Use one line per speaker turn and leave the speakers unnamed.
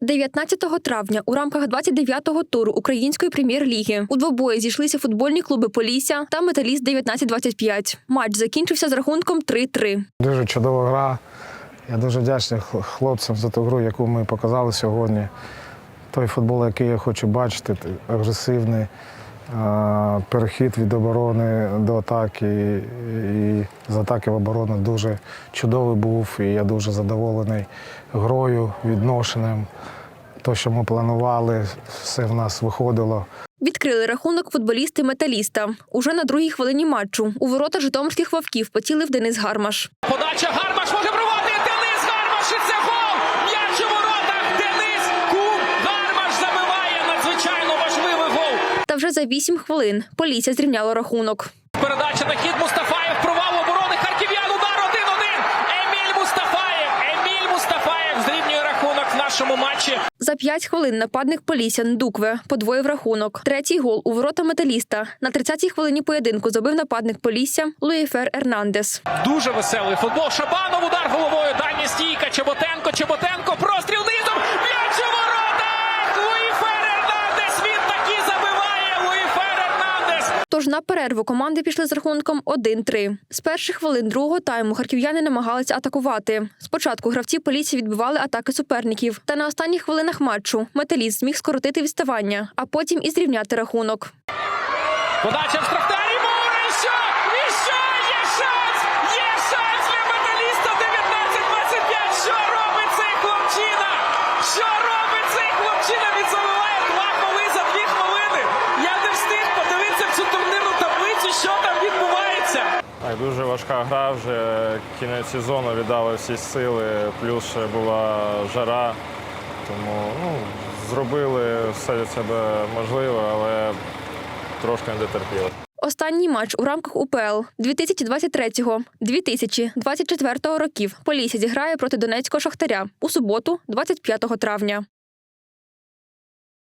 19 травня у рамках 29-го туру української прем'єр-ліги у двобої зійшлися футбольні клуби Полісся та Металіст 1925. Матч закінчився з рахунком 3-3.
Дуже чудова гра. Я дуже вдячний хлопцям за ту гру, яку ми показали сьогодні. Той футбол, який я хочу бачити, агресивний, перехід від оборони до атаки. І з атаки в оборону дуже чудовий був. І я дуже задоволений грою, відношенням. То, що ми планували, все в нас виходило.
Відкрили рахунок футболісти Металіста. Уже на другій хвилині матчу у ворота житомирських вовків поцілив Денис Гармаш.
Подача Гармаш може проводити. Денис Гармаш і це гол.
За 8 хвилин Полісся зрівняло рахунок.
Передача на хід Мустафаєв. Провал оборони. Харків'ян удар 1-1. Еміль Мустафаєв. Еміль Мустафаєв зрівнює рахунок в нашому матчі.
За 5 хвилин нападник Полісся Ndukwe подвоїв рахунок. Третій гол у ворота Металіста. На 30-й хвилині поєдинку забив нападник Полісся Луїфер Ернандес.
Дуже веселий футбол. Шабанов удар головою. Дальня стійка. Чеботенко. Чеботенко.
На перерву команди пішли з рахунком 1-3. З перших хвилин другого тайму харків'яни намагалися атакувати. Спочатку гравці поліції відбивали атаки суперників. Та на останніх хвилинах матчу металіст зміг скоротити відставання, а потім і зрівняти рахунок.
Подача в штрафтарі. Що там відбувається.
Так, дуже важка гра, вже кінець сезону віддали всі сили, плюс ще була жара. Тому ну, зробили все від себе можливе, але трошки не дотерпіли.
Останній матч у рамках УПЛ 2023-2024 років Полісся зіграє проти Донецького Шахтаря у суботу, 25 травня.